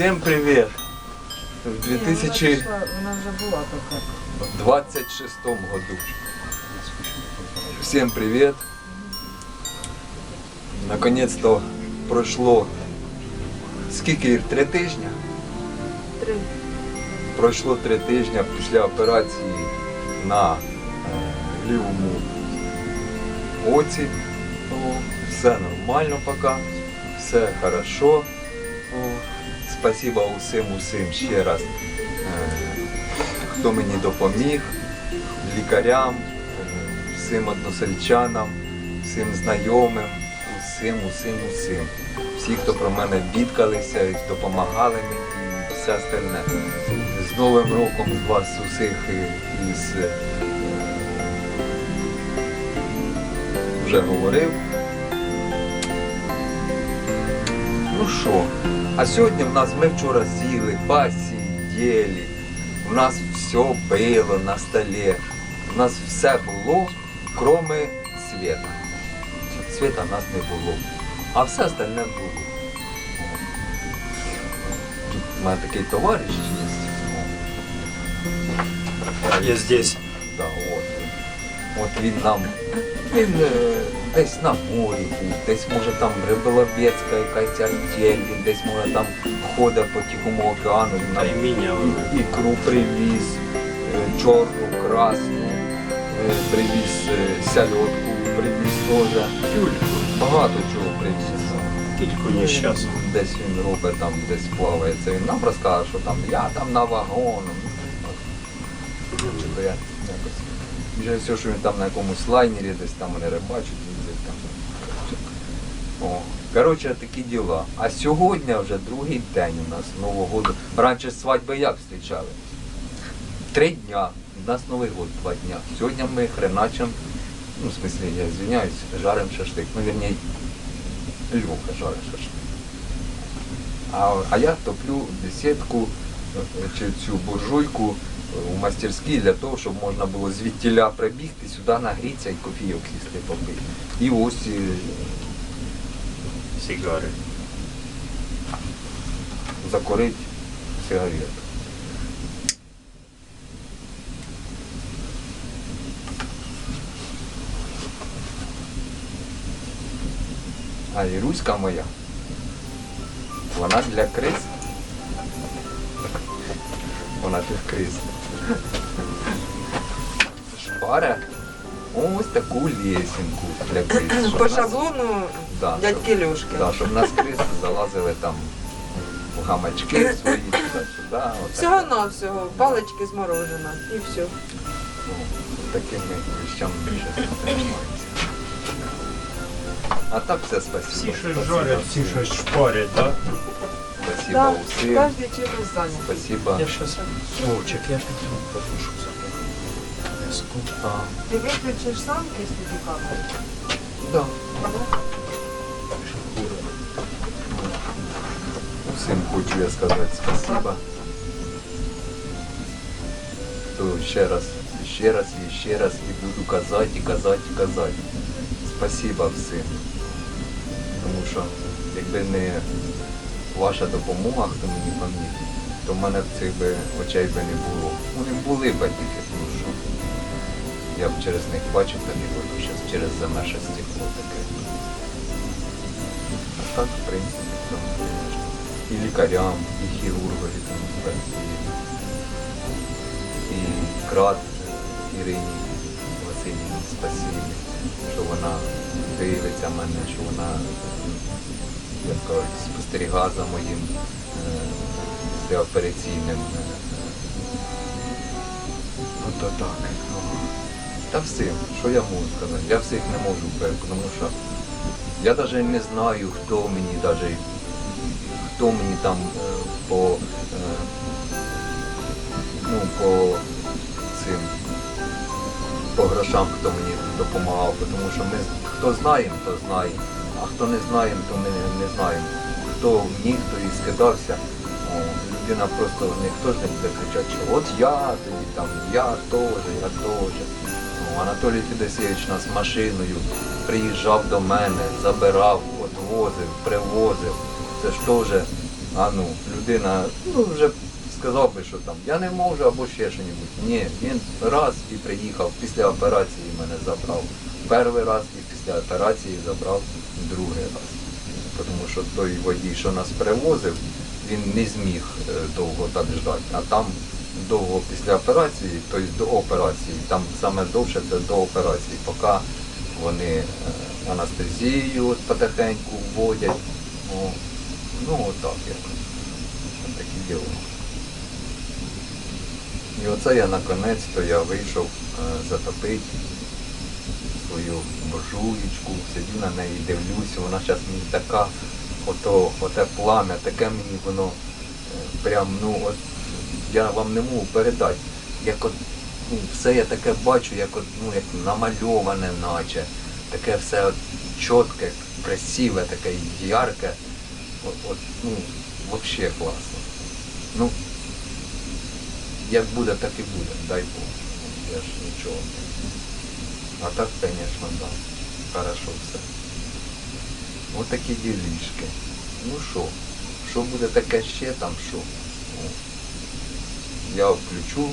Всем привет. В Ні, Вона, 2026 пішла, вона вже була така. году. Всем привет. Наконец-то пройшло скільки три тижні? Три. Пройшло три тижні після операції на е, лівому оці. Все нормально поки, все хорошо. О, Спасибо усім усім ще раз, е, хто мені допоміг, лікарям, е, всім односельчанам, всім знайомим, усім, усім, усім. Всі, хто про мене бідкалися, і допомагали мені і все остальне. З Новим роком з вас усіх із е, вже говорив. Ну що, а сьогодні в нас ми вчора сіли, посиділи, у нас все було на столі, у нас все було, кроме світа. Світа в нас не було, а все остальне було. Тут у мене такий товариш є. Я здесь. Да, от. От він нам. Він е, десь на морі був, десь може там риболовецька якась артель, він десь може там ходить по Тихому океану, він нам ікру привіз, е, чорну, красну, е, привіз сальотку, привіз теж. Багато чого привіз. Кільку нещасних. Десь він робить там, десь плаває. Це він нам розкаже, що там я там на вагону. Чи то я якось. Вже все, що він там на якомусь лайнері, десь там вони рибачать, їздять там. О, коротше, такі діла. А сьогодні вже другий день у нас Нового року. Раніше свадьби як зустрічали? Три дня. У нас Новий год два дня. Сьогодні ми хреначим, ну, в смислі, я звиняюсь, жарим шашлик. Ну, вірні, Львовка жарить шашлик. А, а я топлю бесідку е, чи цю буржуйку у мастерській для того, щоб можна було звідтіля прибігти, сюди нагрітися і кофійок сісти попити. І ось е, Сигари. закурити сигарету. А Іруська моя, вона для криз. Вона для криз. Шпара ось таку лесенку для криз. По нас- шаблону Да, дядьки Льошки. Да, щоб нас криси залазили там в гамачки свої, туди-сюди. Всього на всього, палички з морожена і все. Ну, такими вещами ми зараз не займаємося. А так все спасибо. Всі щось жарять, всі щось шпарять, так? Спасибо Так, усім. кожен чимось зайнятий. Спасибо. Я щас... Вовчик, я піду подушу за Миску. А, Ти виключиш сам кислі камери? да. Всім хочу я сказати спасибо. То ще раз, і ще раз, і ще раз, і буду казати, і казати, і казати. Спасибо всім. Тому що якби не ваша допомога, хто мені поміг, то в мене б цих би очей би не було. Вони були б тільки, тому що я б через них бачив та не буду зараз через замеша стекло таке. А так, в принципі, то і лікарям, і хірургові там. І крат Ірині Васильівні спасибі, що вона дивиться мене, що вона як кажуть, спостерігає за моїм е, операційним. Ну так. ну. Та всім, що я можу сказати? Я всіх не можу перед, тому що я навіть не знаю, хто мені навіть, хто мені там е, по, е, ну, по цим по грошам, хто мені допомагав, тому що ми хто знаємо, то знаємо, а хто не знаємо, то ми не знаємо. Хто міг, то і скидався. О, людина просто ніхто ж не буде кричати, що от я тоді там, я теж, я теж. Ну, Анатолій Федосійович нас машиною приїжджав до мене, забирав, відвозив, привозив. Це ж теж, а ну, людина, ну вже сказав би, що там, я не можу або ще щось. Ні, він раз і приїхав, після операції мене забрав. Перший раз і після операції забрав другий раз. Тому що той водій, що нас привозив, він не зміг е, довго так ждати. А там довго після операції, тобто до операції, там саме довше це до операції, поки вони е, анестезію потихеньку вводять. О, ну отак. Ось Такі діло. І оце я наконець-то я вийшов е, затопити свою буржуєчку, сидю на неї, дивлюся, вона зараз мені така, ото, оте плам'я, таке мені воно е, прям, ну от я вам не можу передати. Як от, ну, все я таке бачу, як от, ну, як намальоване наче. Таке все от чітке, красиве, таке ярке. От, от, ну, взагалі класно. Ну, як буде, так і буде, дай Бог. Я ж нічого. А так, звісно, да. Хорошо все. Ось такі ділішки. Ну що, що буде таке ще там, що? Ну, я включу,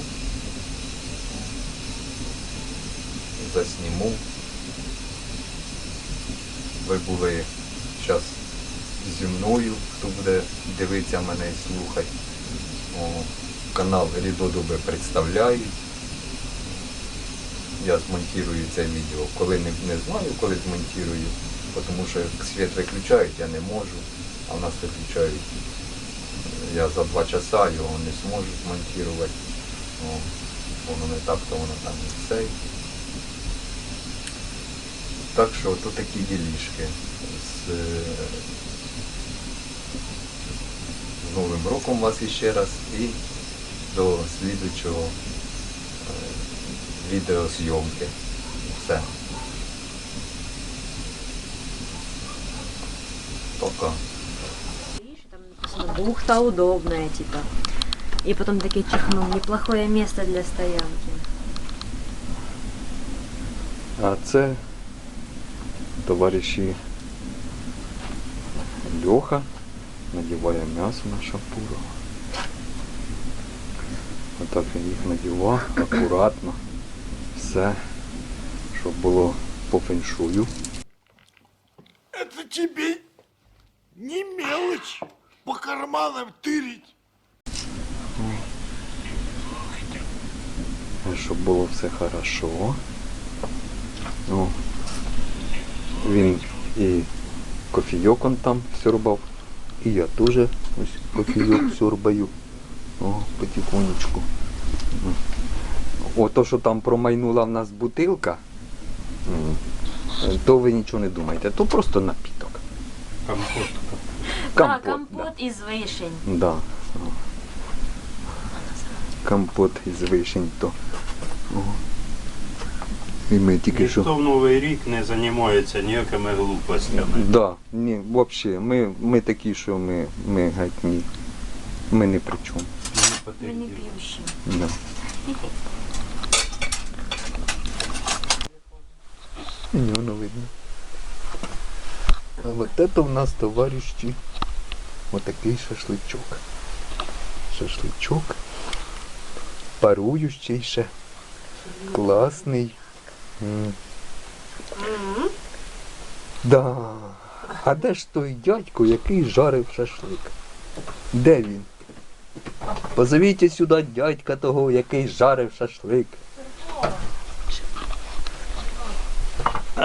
засніму. Ви були зараз зі мною, хто буде дивитися мене і слухати. О, канал Рідодуби представляють. Я змонтирую це відео. Коли не, не знаю, коли змонтирую, тому що як світ виключають, я не можу, а в нас виключають. Я за два часа його не зможу змонтувати. О, воно не так, то воно там і цей. Так що тут такі ділішки. З, з Новим роком вас іще раз і до слідучого відеозйомки. Все. Пока. Видишь, там написано бухта удобная, типа. И потом такие чихнул, неплохое место для стоянки. А це товариші Льоха надіває м'ясо на шапуру. Отак він їх надівав акуратно. Все, щоб було по феншую. Это тебе не мелочь по карманам тырить. Щоб було все хорошо. Ну, він і кофійок он там сьорбав, і я теж ось кофійок сьорбаю. О, потихонечку. О, то, що там промайнула в нас бутилка, то ви нічого не думайте, то просто напіток. Компот. да, компот из вишень. Да. Компот із вишень то. О. І ми тільки що. В Новий рік не займається ніякими глупостями. Да, ні, взагалі, ми, ми такі, що ми, ми геть ні. Ми не при чому. Мы не пьющие. Да. Ні, воно видно. А вот это у нас, товариші, отакий шашличок. Шашличок. Паруючий ще. Класний. М. Да. А де ж той дядько, який жарив шашлик? Де він? Позовіть сюди дядька того, який жарив шашлик.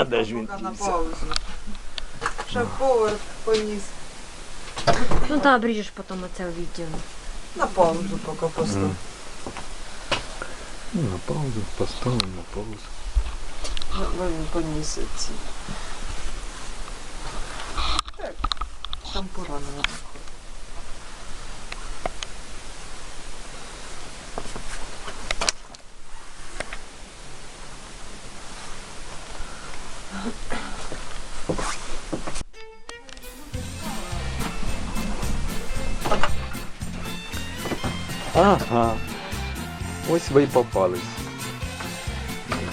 А де ж він? Щоб повар поніс. Ну да, обрежешь потом это видео. На паузу поки постав. Ну, На паузу, поставимо на паузу. Бо він поніс ці. Так, шампура не Ага. Ось ви й попались.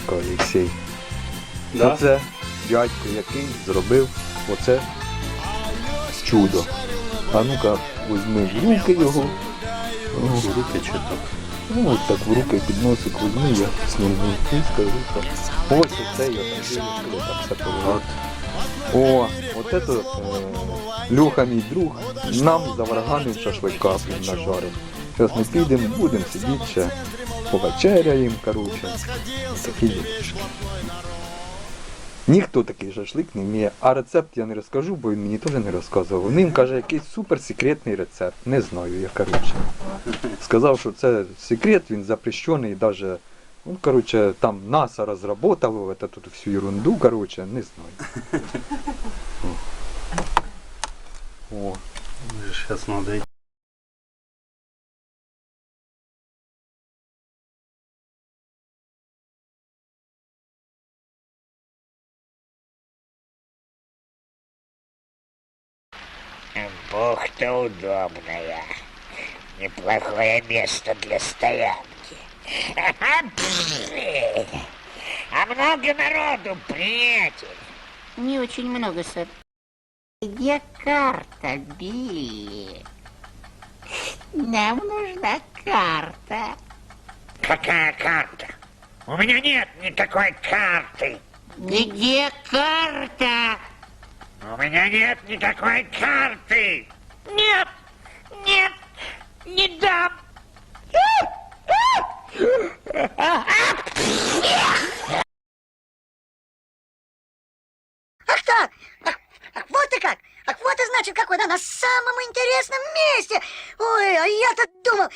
Олексій. Да? Оце дядько, який зробив оце чудо. А ну-ка, візьми в руки його. О, Руки чи так? Ну, от так в руки під носик візьми, я сніму і скажу що Ось оце я там дивлюсь, так все поливати. О, от це е, Льоха мій друг нам заварганив шашлика блін, нажарив. Зараз ми підемо, будемо сидіти ще, повечеряємо, коротше. Такі ділишки. Ніхто такий шашлик не вміє, а рецепт я не розкажу, бо він мені теж не розказував. Він каже, якийсь суперсекретний рецепт. Не знаю я, коротше. Сказав, що це секрет, він запрещений, даже, ну, короче, там НАСА разработало это тут всю ерунду, короче, не знаю. О, Зараз треба йти. Бухта удобная. Неплохое место для стоянки. А много народу, приятель? Не очень много, сэр. Где карта, Билли? Нам нужна карта. Какая карта? У меня нет никакой карты. Где карта? У меня нет никакой карты. Нет, нет, не дам. Ах так! Ах, ах, вот и как! Ах, вот и значит, какой, да, на самом интересном месте! Ой, а я-то думал,